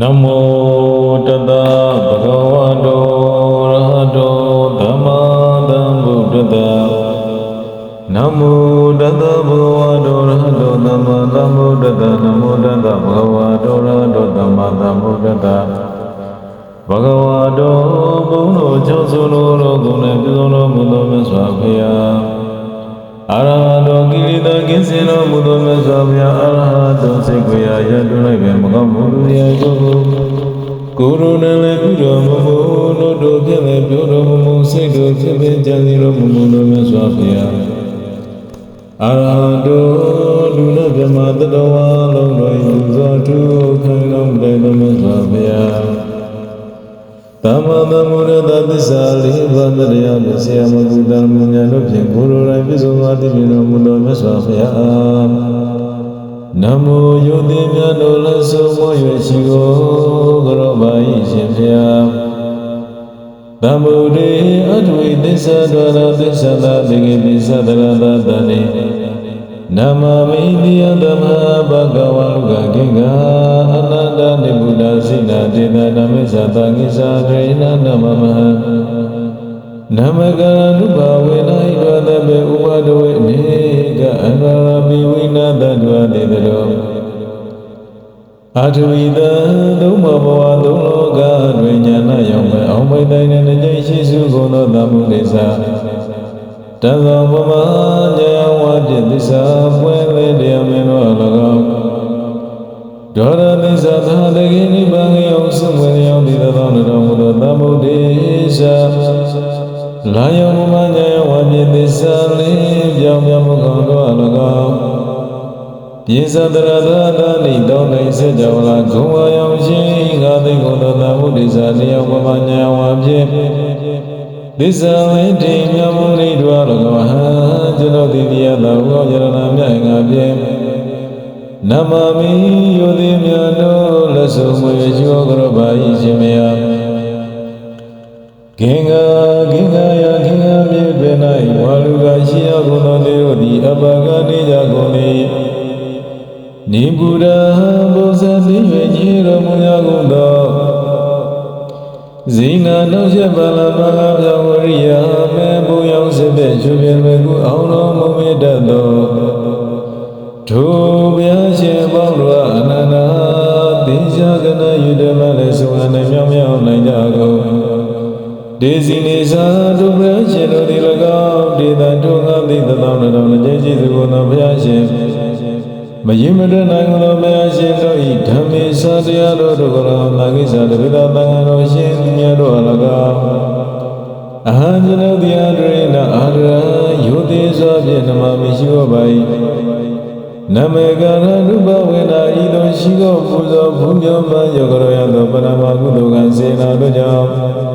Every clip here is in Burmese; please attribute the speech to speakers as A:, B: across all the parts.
A: နမောတတဗုဒ္ဓဝါတောရဟတောသမ္မာသမ္ဗုဒ္ဓတ္တနမောတတဗုဒ္ဓဝါတောရဟတောသမ္မာသမ္ဗုဒ္ဓတ္တနမောတတဗုဒ္ဓဝါတောရဟတောသမ္မာသမ္ဗုဒ္ဓတ္တဘဂဝါတောဘုန်းတော်ကျောင်းစုတော်တော်သူနဲ့ပြုတော်မူသောမြတ်စွာဘုရား အရဟတောကိလေသာကင်းစင်တော်မူသောမြတ်စွာဘုရားအရဟတောစိတ်ကိုရာရတုလိုက်ပဲမကောင်းမှုရာကိုကိုရုဏာလည်းပြုတော်မူမူလို့တို့ဖြင့်လည်းပြုတော်မူမူစိတ်တို့ဖြင့်လည်းကြံစီတော်မူမူသောမြတ်စွာဘုရားအရဟတော သမ္ဗုဒ္ဓသစ္စာလေးပါးတရားမဆရာမကုတံမြညာတို့ဖြင့်ကိုယ်တော်တိုင်ပြည့်စုံသောတည်မြဲတော်မူသောမြတ်စွာဘုရားနမောယုတိမြတ်တော်လည်းဆုံးမ၍ရှိကိုကရောပါ၏ရှင်ဘုရားသမ္ဗုဒ္ဓေအထွေသစ္စာတော်သောသစ္စာသာတေကိသစ္စာတရသာတတိ နမမိတိယဓမ္မဘဂဝါလူကကိကအနန္တနိဗ္ဗုဒ္ဓစိဏတေတနမေသတငိသာခေနနမမဟနမကရဏုဘဝေနဣဒဝတပေဥပဒဝေအနေကအန္တရာပိဝိနာတတဝတေတရောအာထဝိတသုံးဘဘဝသုံးလောကတွင်ညာနာရောက်မဲ့အောင်ပိုင်တိုင်းနဲ့ကြိတ်ရှိစုကုန်သောသမှုလိစ္စာတသောဘမဉာ ဏ်ဝါပြသစ္စာပွဲလေတရားမင်းတို့၎င်းဒေါရသစ္စာသာတကိနိဗ္ဗာန်ရောက်စုမွေရောက်သည်သောတော်မူသောသမုဒ္ဒေသာလာယမမဉာဏ်ဝါပြသစ္စာလေးပြောင်းပြောင်းမှုကောင်တို့၎င်းပြေသတရသာသာနိတောင်းနိုင်စေကြဝလာဂုံဝါရောက်ခြင်းငါသိကုန်သောသမုဒ္ဒေသာတရားမမဉာဏ်ဝါဖြင့် သစ္စာဝိတိမြတ်မုနိဒွါရကမဟာကျွန်ုပ်သည်တရားတော်ဟောယရဏမြတ်ငါဖြင့်နမမိယောတိမြတ်တို့လက်ဆုံးမွေရှိောကရပါ၏ရှင်မယဂင်္ဂဂင်္ဂယဂင်္ဂမြေတွင်၌ဝါလူကရှိရကုန်သောနေတို့သည်အပကနေကြကုန်၏နိဗ္ဗုဒ္ဓဘုဇတိရွေကြီးတော်မူများကုန်သော ဇိနာနှုတ်ချက်ပါလာပါလာပြောင်းဝရိယမေဘုံရောက်စစ်တဲ့ချွပြမေကုအောင်တော်မူမေတ္တသောထိုဘုရားရှင်ပေါင်းတို့အနန္တသင်္ချာကနယူဓမ္မလည်းဆုံးအနေမြောင်မြောင်နိုင်ကြကုန်ဒေစီနေသာဒုဘုရားရှင်တို့ဒီ၎င်းဒေသထုငါသိသသောတော်လည်းကျေးဇူးကုန်သောဘုရားရှင် မရင်မတနိုင်သောဘုရားရှင်တို့ဤဓမ္မေသာတရားတော်တို့ကိုယ်တော်သာကိစ္စတပိသာသံဃာတော်ရှင်မြတ်တို့အလကားအဟံကျွန်ုပ်တရားတွေနာအာရယုတိစွာဖြင့်နမမရှိဟောပါ၏နမေကရဏုဘဝေနာဤသို့ရှိသောပူဇော်ဘုမြောမယောဂရောယသောပရမကုသိုလ်ကစေနာတို့ကြောင့်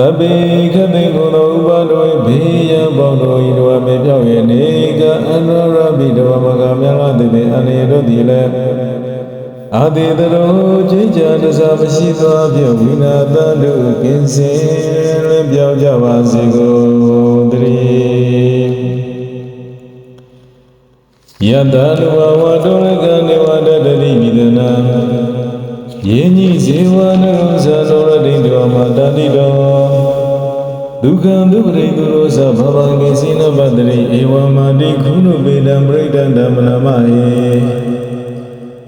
A: တပိခတိကုသောဥပါဒောဘေးရန်ပေါင်းတို့ဤတို့အမေပြောက်၍နေကအန္တရာပိတဝမကမြတ်လာသည်အနေတို့သည်လည်းအာတိတရောจิตကြတစားမရှိသောအဖြစ်ဝိနာတတုကင်းစင်လည်းပြောင်းကြပါစေကုန်တည်းယတလူဝဝတောရကနေဝတတတိမိဒနာယင်းကြီးဇေဝနရုဇာသောရတိတောမတတိတော ဒုက္ခံဒုပရိသူရောသဘဗံကေစိနပတ္တိဧဝမာတိခုနုပေတံပရိဒံဓမ္မနာမဟေ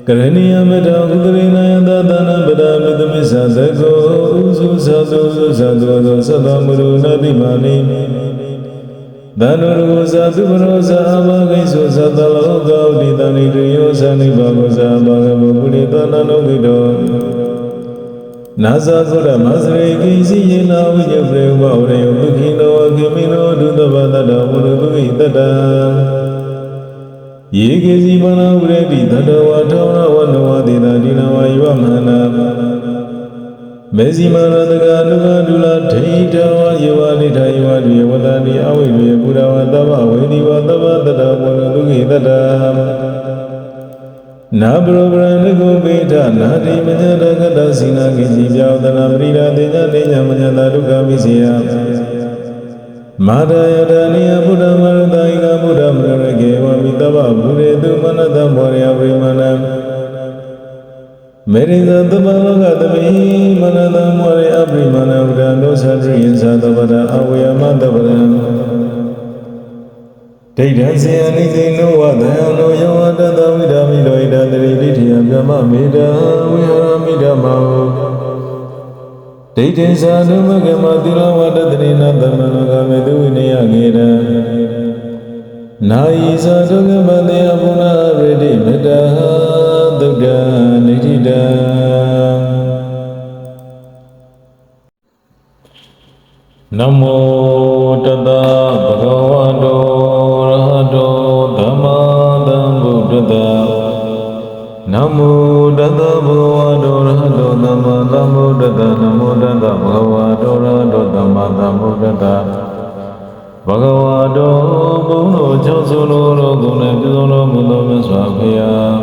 A: ကရဏီယမတောကုတရိနာယသတနာပဒမိသမစ္ဆသကောဥစုသသောသုသသောသောသတ္တမရုဏတိမာနိသန္နရောဇာသုပရောဇာအဘဂိသောသတ္တလောကောတိတဏိတယောဇာနိဘာဂောဇာဘာဂဗုပုရိသနာနောကိတော နာဇာသုရမစရိကိစီယေနာဝိညပြေဝဝရေယဒုခိနောအကိမိနောဒုတဗတတဝရုပုရိတတံယေကေစီပနာဝရတိတတဝထောရဝနဝတိတာဒီနဝယဝမဟနာမေဇိမရတကနုကဒုလဒိဋ္ဌဝယေဝနိထာယေဝတိဝတတိအဝိရေပုရဝတဗ္ဗဝေဒီဝတဗ္ဗတတဝရုဒုခိတတံ နာဘရောပရဏကုပေထနာတိမညတကတစိနာကိစီပြောင်းတနာပရိဒတေညတေညမညတဒုက္ခမိစေယမာဒယတနိယဘုဒ္ဓမရတယကဘုဒ္ဓမရကေဝမိတဗ္ဗဘုရေတုမနတမောရယဝိမနံမေရိသသမလောကသမိမနတမောရိအပရိမဏဝဒံဒုသတိယသတပဒအဝေယမတပဒံဒိဋ္ဌံစေယနိသိနောဝသံလောယောဝတတဝိဒာမိလောဣဒတရိ ဒိဋ္ဌိယဗြဟ္မမေတံဝိဟာရမိဓမ္မောဒိဋ္ဌိသာဓမ္မကမတိရဝတတရိနာသမနောကမေတုဝိနယကေရံနာယီသာဒုက္ခပတေယဘုနာရေတိမတ္တသုဒ္ဓနိဋ္ဌိတံနမောတတဗဂဝ နမောတတဗဂဝတောရဟတောသမ္မာသမ္ဗုဒ္ဓတ္တနမောတတဗဂဝတောရဟတောသမ္မာသမ္ဗုဒ္ဓတ္တဘဂဝတောဘုံတော်ချောဆုံးတော်တော်ကိုလည်းပြုစုတော်မူသောမြတ်စွာဘုရား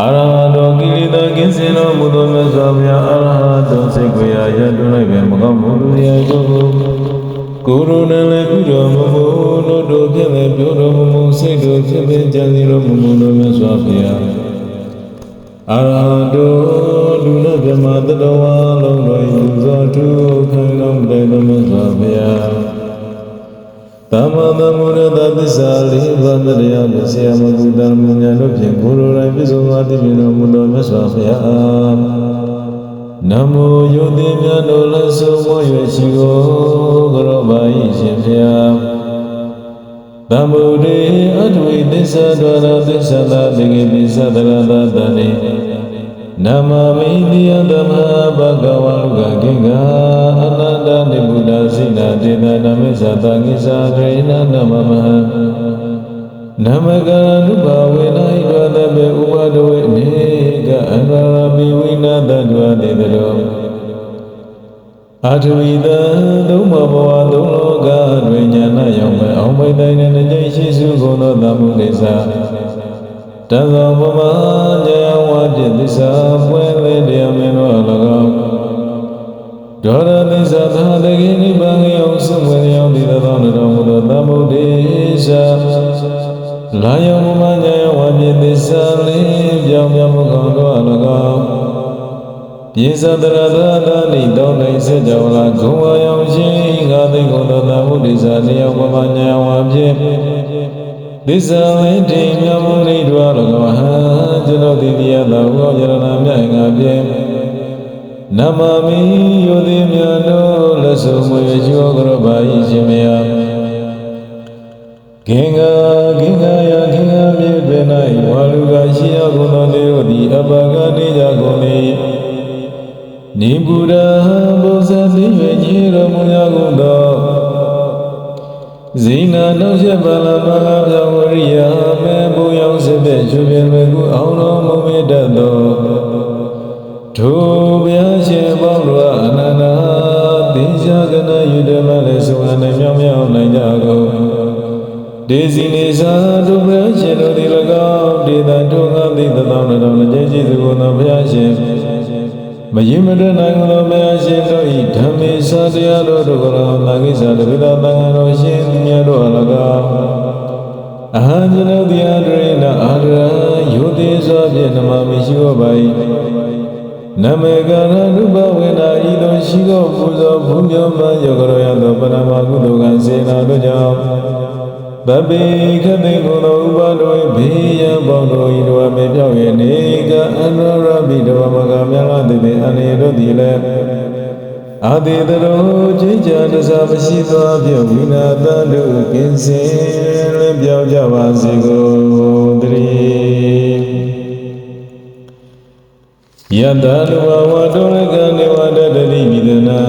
A: အရဟတောကိလေသာကင်းစင်တော်မူသောမြတ်စွာဘုရားအရဟတောစိတ်ကိုရာရတွလိုက်ပဲမကောင်းမှုလူရာကိုကိုယ်တော်နဲ့လည်းပြုတော်မူမူလို့တို့ဖြင့်လည်းပြုတော်မူမူစိတ်တို့ဖြင့်လည်းကြံစီတော်မူမူသောမြတ်စွာဘုရား အရဟတောလူနဲ့မြမတတော်ဝါလုံးတော်ယူသောသူခိုင်တော်မူတဲ့မြတ်စွာဘုရားသမ္မာသမ္ဗုဒ္ဓတသစ္စာလေးပါးတရားမြတ်ဆရာမဂုတံမြညာတို့ဖြင့်ကိုယ်တော်တိုင်ပြည့်စုံသောတည်မြဲတော်မူသောမြတ်စွာဘုရားနမောယုတိမြတ်တော်လည်းဆုံးမ၍ရှိကိုကရောပါ၏ရှင်ဘုရား သမ္ဗုဒ္ဓေအထွေသစ္စာတော်ရသစ္စာသာတေကိသစ္စာတရတတနိနမမိတိယဓမ္မဘဂဝါလူကကိကအနန္တနိဗ္ဗုဒ္ဓစိနာတေတနမိစ္ဆာတငိစ္ဆာဒိဏနမမဟနမကရဏုဘဝေနဣဒဝတပေဥပဒဝေအနေကအန္တရာပိဝိနာတတ္တဝတေတရော အာထဝိတသုံးမဘဝသုံးလောကတွင်ညာနာရောက်မဲ့အောင်မိတ်တိုင်းနဲ့ကြိတ်ရှိစုကုန်သောသမှုဒိသတသောဘမညယဝါပြသစ္စာပွဲလေးတရားမင်းတို့၎င်းဒေါရသစ္စာသာတကိနိဗ္ဗာန်ရောက်ဆုံးဝင်ရောက်သည်သောတော်မူသောသမုဒ္ဒေသာလာယမမညယဝါပြသစ္စာလေးပြောင်းမြမှုကောင်းတို့၎င်းပြေသတရသာ သာနိတောင်းနိုင်စေကြဝလာဂုံဝါရောက်ခြင်းငါသိကုန်သောသမုဒ္ဒေသာတရားမမညယဝါဖြင့်သစ္စာဝိတိမြတ်မုနိဒွါ၎င်းဟံကျွန်တော်ဒီတရားသာဟောယရဏမြတ်ငါဖြင့်နမမိယောတိမြတ်တို့လက်ဆုံးမွေကျော်ကရပါ၏ရှင်မြတ်ဂင်္ဂဂင်္ဂယဂင်္ဂမြေပင်၌ဝါလူကရှိရကုန်သောနေတို့သည်အပကနေကြကုန်၏ နိဗ္ဗုဒ္ဓဘုဇတိဝေကြီးတော်မူရကုန်သောဇိနာနှုတ်ချက်ပါလမကပြဝရိယမေဘုရောက်စတဲ့ချွေပြေမေကုအောင်တော်မူမေတ္တသောထိုဘုရားရှင်ပေါင်းတို့အနန္တသင်္ချာကနယုဓမလည်းဆုံးအနေမြောင်မြောင်နိုင်ကြကုန်ဒေစီနေသာတို့ဘုရားရှင်တို့သည်၎င်းဒေသထုံငါသည်သသောတော်တော်ကြည်ကြည်သူကိုသောဘုရားရှင် မရင်မတနိုင်သောဘုရားရှင်တို့ဤဓမ္မေသာတရားတော်တို့ကိုယ်တော်သာကိစ္စတပိသာတန်ခါတော်ရှင်မြတ်တို့၎င်းအဟံကျွန်ုပ်တရားဒရိဏအာရယုတိစွာဖြင့်နမမရှိဟောပါ၏နမေကရဏုဘဝေနာဤသို့ရှိသောပူဇော်ဘုမြောမယောကရောယသောပရမကုသိုလ်ကစေနာတို့ကြောင့် တပိခတိကုသောဥပါဒောဘေးရန်ပေါင်းတို့ဤတော်မေပြောက်၍နေကအန္တရပိတဝမကမြတ်လာသည်အနေတို့သည်လည်းအာတိတရောချိန်ချာတစားမရှိသောအဖြစ်ဝိနာတန်တို့ကင်းစင်လည်းပြောင်းကြပါစေကုန်တည်းယတလူဝဝတောရကနေဝတတတိမိဒနာ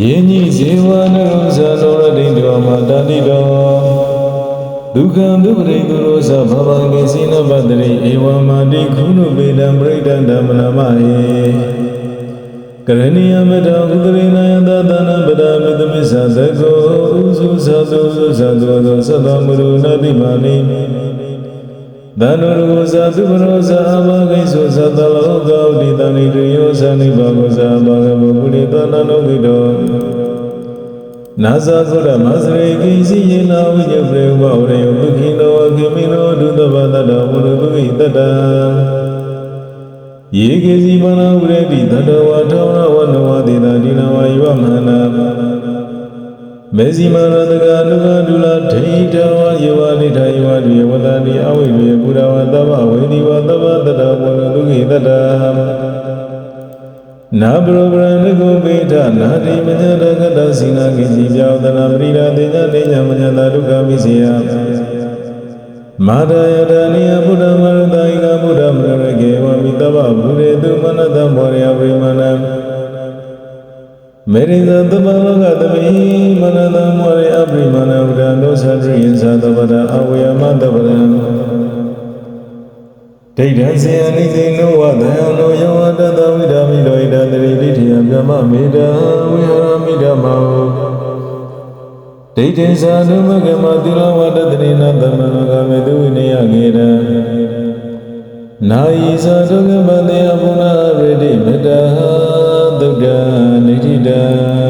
A: ယေညိဇေဝနရုဇာသောရတိတောမတတိတောဒုက္ခံဒုပရိတုရောသဘဗံကိစိနပတ္တိဧဝမာတိခုနုပေတံပရိဒန္တမနမဟေကရဏီယမတံကုတရိနယတသနပဒမိသမစ္ဆသကောဥစုသသုသုသသောသောသတ္တမရုဏတိမာနိ သန္တောရောဇာသူပရောဇာအမဂိသောသတ္တလောကောတိတဏိတယောဇာနိဘာဂောဇာဘာဂဘောပုရိသနာနောကိတောနာဇာသုရမစရိကိစီယေနာဝိညပြေဝဝရေဒုခိနောအကိမိနောဒုတဗတတမုရုပုဂိတတံယေကေစီမနာဝရတိတတဝထောရဝနဝတိတာဒီနဝယဝမနာ မေဇိမရတကနုကဒုလဒိဋ္ဌဝယေဝနိထာယေဝတိဝတတိအဝိရေပုရဝတဗ္ဗဝေဒီဝတဗ္ဗတတဝနဒုခိတတနာဘရဗရဏကုပေထနာတိမညတကတစိနာကိစီပြောတနာပရိရာတေညတေညမညတာဒုက္ခမိစေယမာဒယတနိယဘုဒ္ဓမရတိကဘုဒ္ဓမရကေဝမိတဗ္ဗဗုရေတုမနတမောရယပရိမဏံ မေရိဇတဗ္ဗလောကသမိမနတမောရယပရိမဏံဝဒံဒုသတရိယသတဗ္ဗဒအဝေယမတဗ္ဗရံဒိဋ္ဌံစေယနိသိနောဝတယံနောယောဝတတဝိဒာမိတောဣဒတရိဒိဋ္ဌိယပြမမေတံဝိဟာရမိဓမ္မောဒိဋ္ဌိသာဓမ္မကမတိလဝတ္တတိနာသမနကမေတုဝိနယဂေရနာယီသာဒုက္ခမတေအဘုနာရတိမတ္တ သုဒ္ဓနိဋ္ဌိတံ